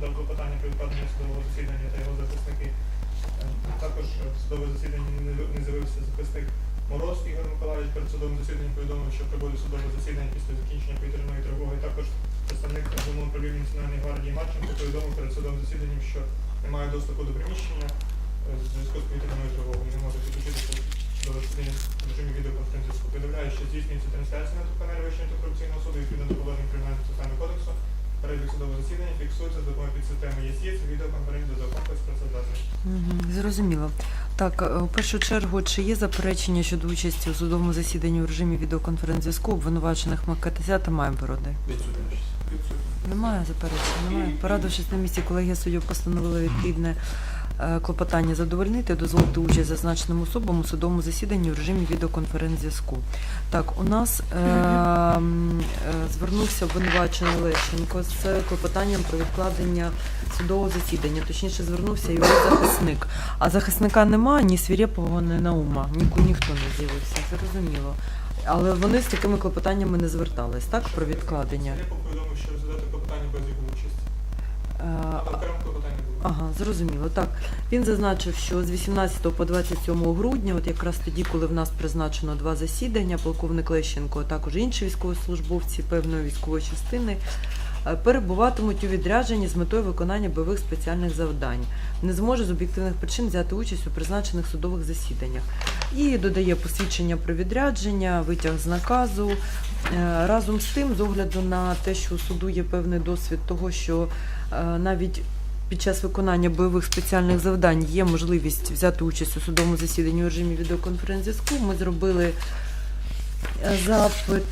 подав клопотання про відкладення судового засідання та його захисники. Е, Також е, в судове засідання не з'явився захисник Мороз Ігор Миколаївич. Перед судовим засіданням повідомив, що прибуде судове засідання після закінчення повітряної тривоги. Також представник головного управління Національної гвардії Марченко повідомив перед судовим засіданням, що немає доступу до приміщення е, в зв'язку з повітряною тривогою. Не може підключитися до засідання в режимі відеоконференцзв'язку. Повідомляю, що здійснюється трансляція на каналі Вищого антикорупційного суду відповідно до положень кримінального процесуального кодексу. Перелік судового засідання фіксується з допомогою підсистеми ЄСЄЦ, відеоконференції до комплекс працездатний. Мгм, Зрозуміло. Так, е, в першу чергу, чи є заперечення щодо участі у судовому засіданні у режимі відеоконференц-зв'язку обвинувачених Макатися та Майбороди? Немає заперечень, немає. Порадившись на місці, колегія суддів постановила відповідне клопотання задовольнити, дозволити участь зазначеним особам у судовому засіданні у режимі відеоконференц-зв'язку. Так, у нас е, е, звернувся обвинувачений Лещенко з клопотанням про відкладення судового засідання. Точніше, звернувся його захисник. А захисника немає, ні Свірєпового, ні Наума. Ніку ніхто не з'явився, зрозуміло. Але вони з такими клопотаннями не звертались, так, про відкладення. Я повідомив, що розглядати клопотання без його участі. Е, А окремо клопотання було. Ага, зрозуміло. Так, він зазначив, що з 18 по 27 грудня, от якраз тоді, коли в нас призначено два засідання, полковник Лещенко, а також інші військовослужбовці певної військової частини, е, перебуватимуть у відрядженні з метою виконання бойових спеціальних завдань. Не зможе з об'єктивних причин взяти участь у призначених судових засіданнях. І додає посвідчення про відрядження, витяг з наказу. Е, Разом з тим, з огляду на те, що у суду є певний досвід того, що е, навіть під час виконання бойових спеціальних завдань є можливість взяти участь у судовому засіданні у режимі відеоконференц-зв'язку. Ми зробили е, запит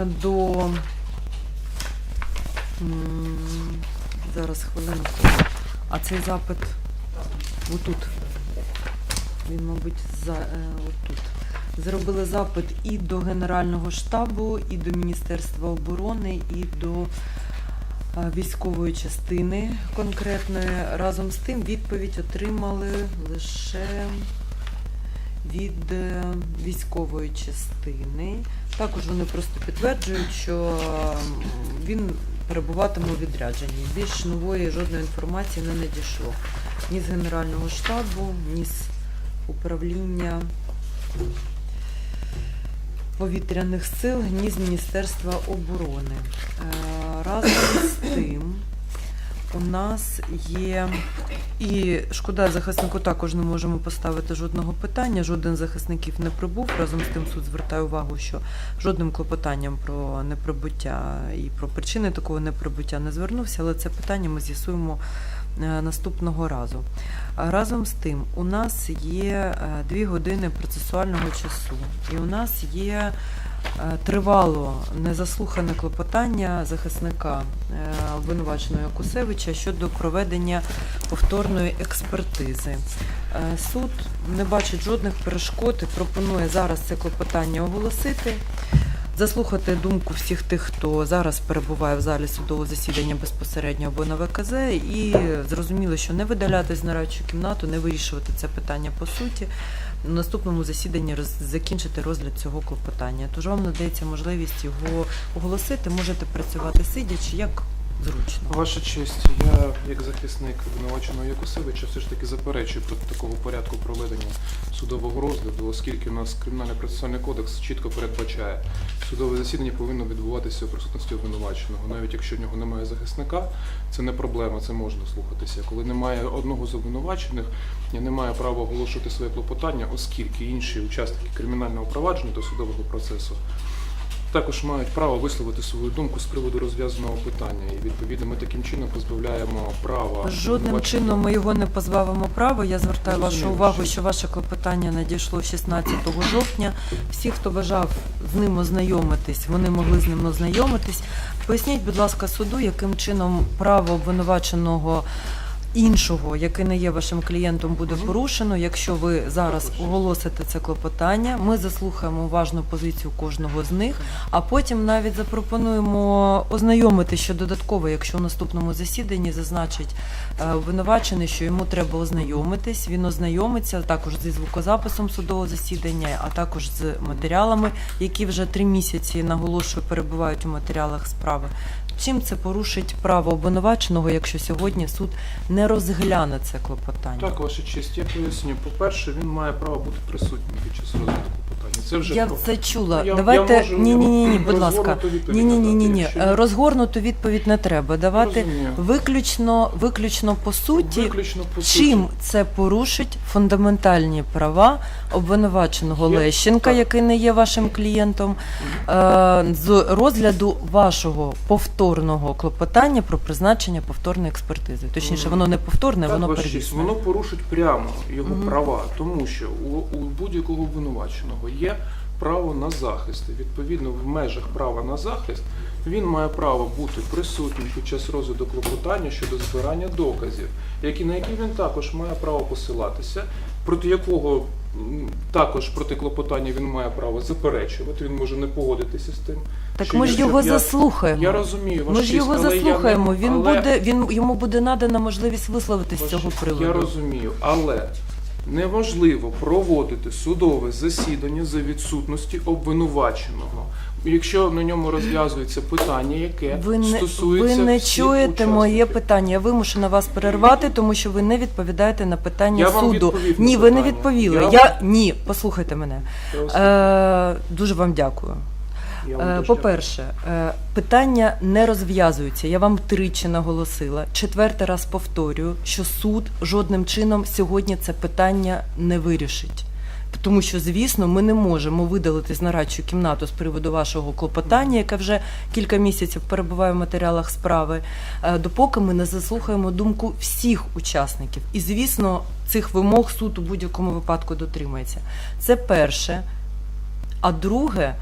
е, до зараз хвилинку. А цей запит отут. Він, мабуть, за е, отут. Зробили запит і до Генерального штабу, і до Міністерства оборони, і до військової частини конкретної. Разом з тим відповідь отримали лише від е, військової частини. Також вони просто підтверджують, що він перебуватиме у відрядженні. Більш нової жодної інформації не надійшло ні з Генерального штабу, ні з управління повітряних сил, ні з Міністерства оборони. Е, Разом з тим у нас є і шкода захиснику також не можемо поставити жодного питання. Жоден захисників не прибув. Разом з тим суд звертає увагу, що жодним клопотанням про неприбуття і про причини такого неприбуття не звернувся, але це питання ми з'ясуємо наступного разу. Разом з тим, у нас є е, дві години процесуального часу, і у нас є е, тривало незаслухане клопотання захисника е, обвинуваченого Якусевича щодо проведення повторної експертизи. Е, Суд не бачить жодних перешкод і пропонує зараз це клопотання оголосити. Заслухати думку всіх тих, хто зараз перебуває в залі судового засідання безпосередньо або на ВКЗ, і зрозуміло, що не видаляти з нарадчу кімнату, не вирішувати це питання по суті. На наступному засіданні роз- закінчити розгляд цього клопотання. Тож вам надається можливість його оголосити. Можете працювати сидячи, як зручно. Ваша честь, я як захисник обвинуваченого Якусевича все ж таки заперечую проти такого порядку проведення судового розгляду, оскільки у нас кримінальний процесуальний кодекс чітко передбачає, судове засідання повинно відбуватися у присутності обвинуваченого. Навіть якщо в нього немає захисника, це не проблема, це можна слухатися. Коли немає одного з обвинувачених, я не маю права оголошувати своє клопотання, оскільки інші учасники кримінального провадження до судового процесу також мають право висловити свою думку з приводу розв'язаного питання. І відповідно ми таким чином позбавляємо права Жодним обвинуваченого- чином ми його не позбавимо права. Я звертаю вашу увагу, що ваше клопотання надійшло 16 жовтня. Всі, хто бажав з ним ознайомитись, вони могли з ним ознайомитись. Поясніть, будь ласка, суду, яким чином право обвинуваченого іншого, який не є вашим клієнтом, буде порушено, якщо ви зараз оголосите це клопотання. Ми заслухаємо уважну позицію кожного з них, а потім навіть запропонуємо ознайомити ще додатково, якщо в наступному засіданні зазначить е, обвинувачений, що йому треба ознайомитись. Він ознайомиться також зі звукозаписом судового засідання, а також з матеріалами, які вже три місяці наголошую перебувають у матеріалах справи. Чим це порушить право обвинуваченого, якщо сьогодні суд не розгляне це клопотання? Так, ваша честь, я поясню. По-перше, він має право бути присутнім під час розгляду клопотання. Це вже Я про- це чула. Я- Давайте я можу ні, ні, ні, ні, будь ласка. Ні, ні, ні, ні, ні. Розгорнуту відповідь не треба давати. Розумію. Виключно, виключно по суті, Виключно по суті. чим це порушить фундаментальні права обвинуваченого Є- Лещенка, так. який не є вашим клієнтом, е, з розгляду вашого повторного клопотання про призначення повторної експертизи. Точніше, воно не повторне, Так, воно ваша воно порушить прямо його Мгм. права, тому що у, у будь-якого обвинуваченого є право на захист. І, Відповідно, в межах права на захист він має право бути присутнім під час розгляду клопотання щодо збирання доказів, які на які він також має право посилатися, проти якого також проти клопотання він має право заперечувати. Він може не погодитися з тим. Так ми ж його заслухаємо. Я розумію, Ми ж його заслухаємо. Він буде, він йому буде надана можливість висловитись з цього приводу. Я розумію, але неможливо проводити судове засідання за відсутності обвинуваченого. Якщо на ньому розв'язується питання, яке Ви не, стосується ви не всіх чуєте моє питання. Я вимушена вас перервати, тому що ви не відповідаєте на питання Я вам суду. на Ні, ви не відповіли. Я Я, вам- ні, послухайте мене. Е, дуже вам дякую. Е, По-перше, е, питання не розв'язуються. Я вам тричі наголосила. Четвертий раз повторюю, що суд жодним чином сьогодні це питання не вирішить. Тому що, звісно, ми не можемо видалити з нарадчу кімнату з приводу вашого клопотання, яке вже кілька місяців перебуває в матеріалах справи, е, допоки ми не заслухаємо думку всіх учасників. І, звісно, цих вимог суд у будь-якому випадку дотримається. Це перше. А друге,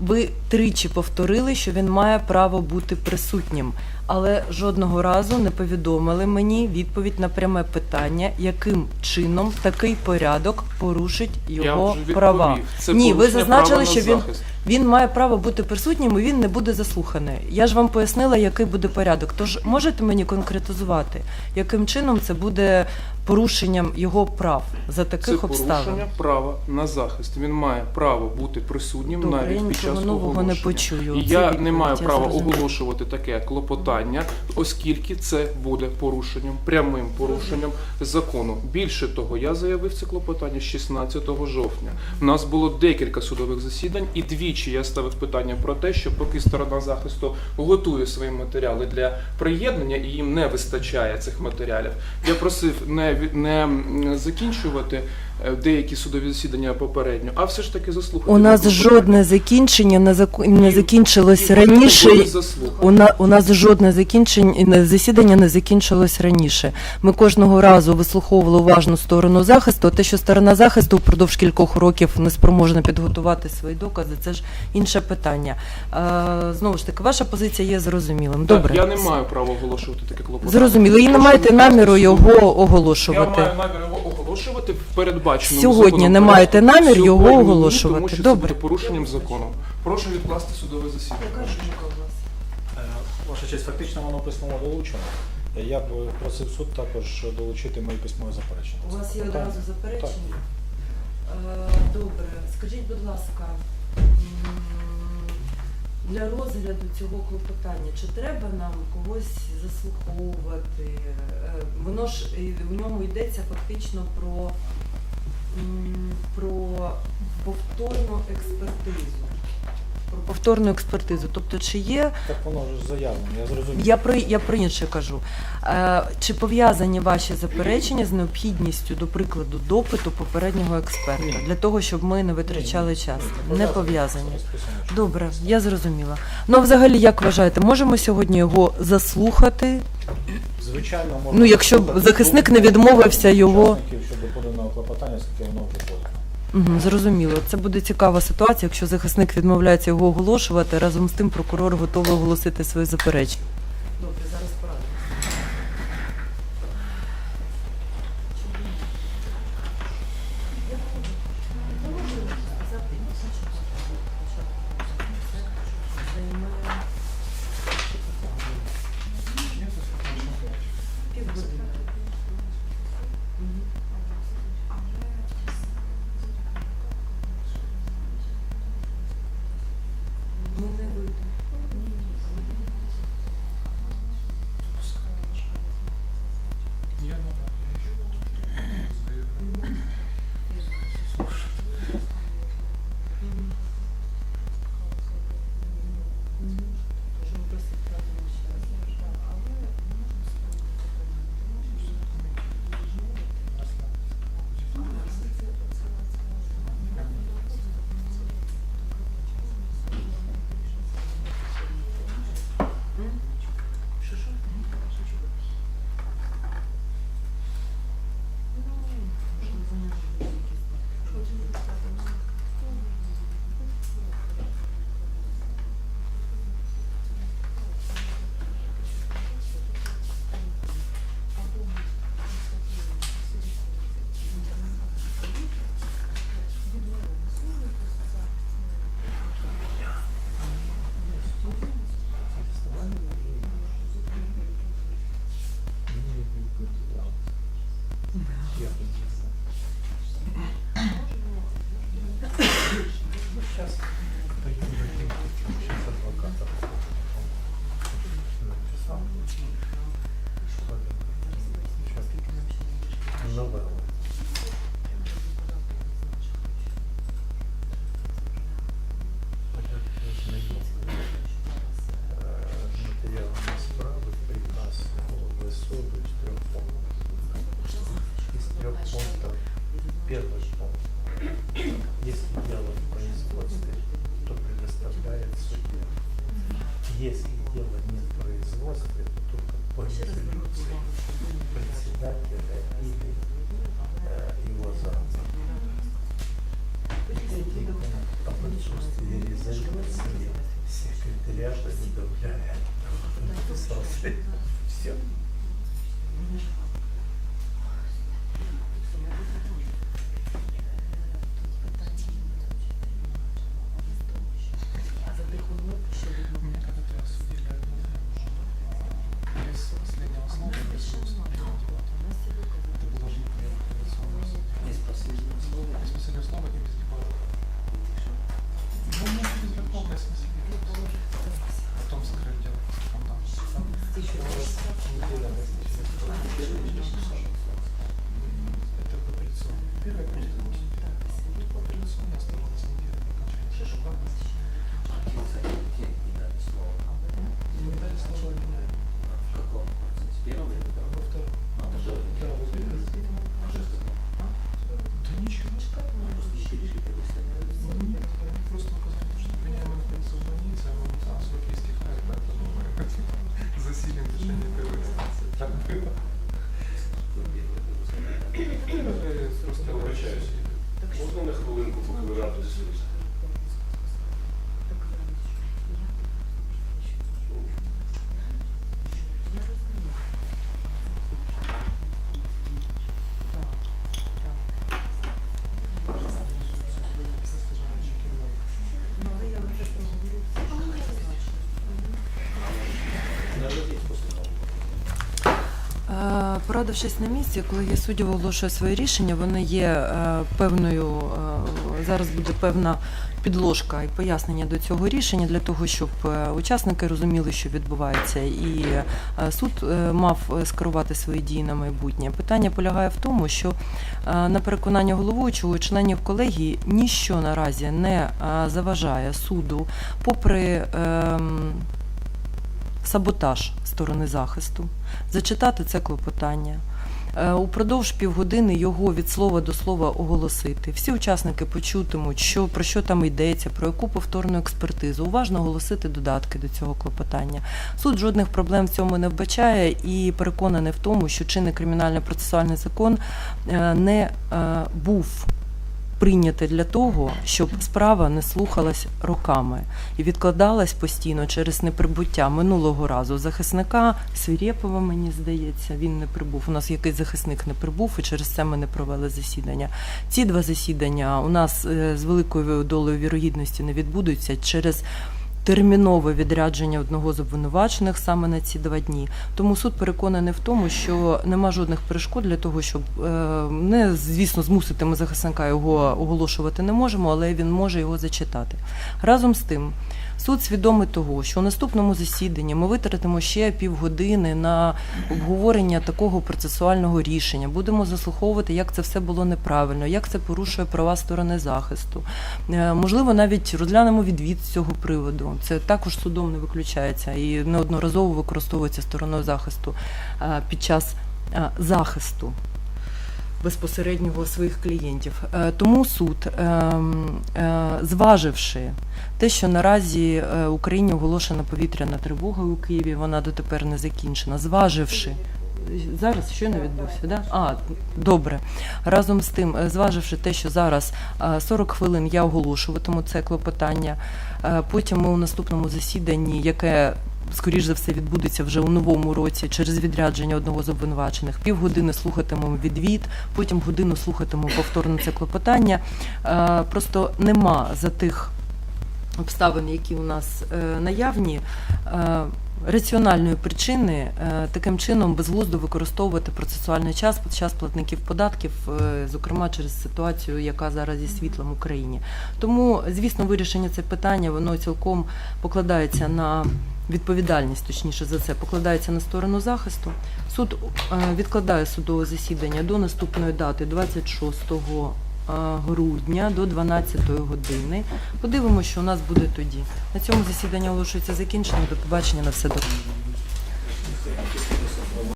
ви тричі повторили, що він має право бути присутнім, але жодного разу не повідомили мені відповідь на пряме питання, яким чином такий порядок порушить його права. Це Ні, ви зазначили, що він захист. він має право бути присутнім і він не буде заслуханий. Я ж вам пояснила, який буде порядок. Тож можете мені конкретизувати, яким чином це буде порушенням його прав за Це таких обставин? порушення права на захист. Він має право бути присутнім Добре, я навіть під час нового не оголошення. почую. І Це я не відповідь, маю я права зрозуміла. оголошувати таке клопотання, оскільки це буде порушенням, прямим порушенням закону. Більше того, я заявив це клопотання 16 жовтня. У нас було декілька судових засідань, і двічі я ставив питання про те, що поки сторона захисту готує свої матеріали для приєднання і їм не вистачає цих матеріалів. Я просив не не закінчувати деякі судові засідання попередньо, а все ж таки заслухати. У нас клопотання. жодне закінчення не заку- не закінчилось і раніше. У, на, у нас жодне закінчення засідання не закінчилось раніше. Ми кожного разу вислуховували уважну сторону захисту. Те, що сторона захисту впродовж кількох років не спроможна підготувати свої докази, це ж інше питання. Е, знову ж таки, ваша позиція є зрозумілим. Добре, Так, я не маю права оголошувати таке клопотання. зрозуміло. І не маєте наміру його оголошувати. Я маю намір його оголошувати в передбаченому Сьогодні законом не маєте намір його Сьогодні ні, оголошувати. Тому що Добре. це буде порушенням закону. Прошу відкласти судове засідання. Е, Ваша честь, фактично воно письмово долучено. Я б просив суд також долучити мої письмові заперечення. У вас є Так. одразу заперечення? Е, Добре, скажіть, будь ласка, для розгляду цього клопотання, чи треба нам когось заслуховувати? Воно ж е, в ньому йдеться фактично про, про повторну експертизу. Про повторну експертизу. Тобто, чи є Так воно ж заявлено, я зрозумів. я про я про інше кажу. Е, чи пов'язані ваші заперечення з необхідністю, до прикладу, допиту попереднього експерта Ні. для того, щоб ми не витрачали час? Не пов'язані. Добре, я зрозуміла. Ну, а взагалі, як вважаєте, можемо сьогодні його заслухати? Звичайно, можна Ну, якщо захисник не відмовився його- щодо поданого клопотання, оскільки воно вже. Угу, зрозуміло. Це буде цікава ситуація, якщо захисник відмовляється його оголошувати. Разом з тим прокурор готовий оголосити свої заперечення. Все. Порадившись на місці, коли я суддів оголошує своє рішення, воно є е, певною. е, Зараз буде певна підложка і пояснення до цього рішення для того, щоб е, учасники розуміли, що відбувається, і суд мав скерувати свої дії на майбутнє. Питання полягає в тому, що на переконання головуючого членів колегії ніщо наразі не заважає суду, попри. ем, Саботаж сторони захисту, зачитати це клопотання, е, упродовж півгодини його від слова до слова оголосити. Всі учасники почутимуть, що про що там йдеться, про яку повторну експертизу. Уважно оголосити додатки до цього клопотання. Суд жодних проблем в цьому не вбачає і переконаний в тому, що чинний кримінально-процесуальний закон е, не е, був. Прийнятий для того, щоб справа не слухалась роками і відкладалась постійно через неприбуття минулого разу захисника Свірєпова, мені здається, він не прибув. У нас якийсь захисник не прибув, і через це ми не провели засідання. Ці два засідання у нас е, з великою долею вірогідності не відбудуться через. Термінове відрядження одного з обвинувачених саме на ці два дні. Тому суд переконаний в тому, що нема жодних перешкод для того, щоб е, не звісно змусити ми захисника його оголошувати не можемо, але він може його зачитати. Разом з тим, суд свідомий того, що у наступному засіданні ми витратимо ще півгодини на обговорення такого процесуального рішення. Будемо заслуховувати, як це все було неправильно, як це порушує права сторони захисту. Е, Можливо, навіть розглянемо відвід з цього приводу. Це також судом не виключається і неодноразово використовується стороною захисту е, під час е, захисту безпосереднього своїх клієнтів. Е, Тому суд, ем, е, зваживши те, що наразі е, Україні оголошена повітряна тривога у Києві, вона дотепер не закінчена, зваживши. Зараз щойно відбувся, да? А, добре. Разом з тим, е, зваживши те, що зараз е, 40 хвилин я оголошуватиму це клопотання. е, Потім ми у наступному засіданні, яке скоріш за все відбудеться вже у новому році через відрядження одного з обвинувачених. Півгодини слухатимемо відвід, потім годину слухатимемо повторно це клопотання. Е, Просто нема за тих обставин, які у нас е, наявні. Раціональної причини е, таким чином безглуздо використовувати процесуальний час час платників податків, е, зокрема через ситуацію, яка зараз зі світлом в Україні. Тому, звісно, вирішення цього питання воно цілком покладається на відповідальність, точніше за це, покладається на сторону захисту. Суд е, відкладає судове засідання до наступної дати 26 е, грудня до 12 години. Подивимося, що у нас буде тоді. На цьому засідання оголошується закінчено. До побачення на все добре.